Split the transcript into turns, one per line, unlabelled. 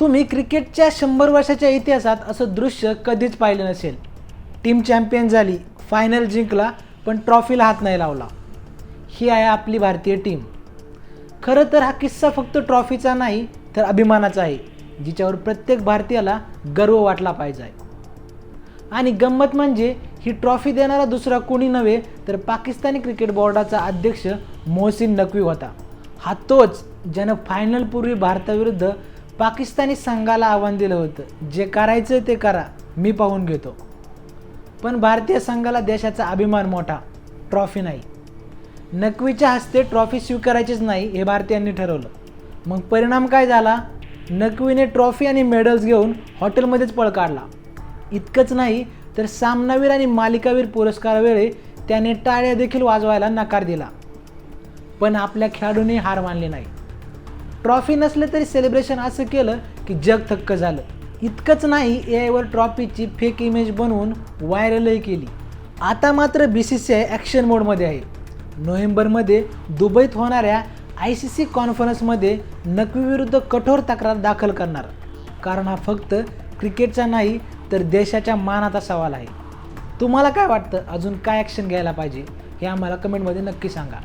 तुम्ही क्रिकेटच्या शंभर वर्षाच्या इतिहासात असं दृश्य कधीच पाहिलं नसेल. टीम चॅम्पियन झाली फायनल जिंकला पण ट्रॉफीला हात नाही लावला. ही आहे आपली भारतीय टीम. खरं तर हा किस्सा फक्त ट्रॉफीचा नाही तर अभिमानाचा आहे जिच्यावर प्रत्येक भारतीयाला गर्व वाटला पाहिजे आणि गंमत म्हणजे ही ट्रॉफी देणारा दुसरा कोणी नव्हे तर पाकिस्तानी क्रिकेट बोर्डाचा अध्यक्ष मोहसिन नकवी होता. हा तोच ज्यानं फायनलपूर्वी भारताविरुद्ध पाकिस्तानी संघाला आव्हान दिलं होतं. जे करायचं ते करा. मी पाहून घेतो. पण भारतीय संघाला देशाचा अभिमान मोठा. ट्रॉफी नाही. नकवीच्या हस्ते ट्रॉफी स्वीकारायचीच नाही हे भारतीयांनी ठरवलं. मग परिणाम काय झाला? नकवीने ट्रॉफी आणि मेडल्स घेऊन हॉटेलमध्येच पळ काढला. इतकंच नाही तर सामनावीर आणि मालिकावीर पुरस्कारावेळी त्याने टाळ्या देखील वाजवायला नकार दिला. पण आपल्या खेळाडूंनी हार मानली नाही. ट्रॉफी नसले तरी सेलिब्रेशन असं केलं की जग थक्क झालं. इतकंच नाही ए आयवर ट्रॉफीची फेक इमेज बनवून व्हायरलही केली. आता मात्र B C C I action मोडमध्ये आहे. नोव्हेंबरमध्ये दुबईत होणाऱ्या आय सी सी कॉन्फरन्समध्ये नकवीविरुद्ध कठोर तक्रार दाखल करणार. कारण हा फक्त क्रिकेटचा नाही तर देशाच्या मानाचा सवाल आहे. तुम्हाला काय वाटतं? अजून काय ॲक्शन घ्यायला पाहिजे? हे आम्हाला कमेंटमध्ये नक्की सांगा.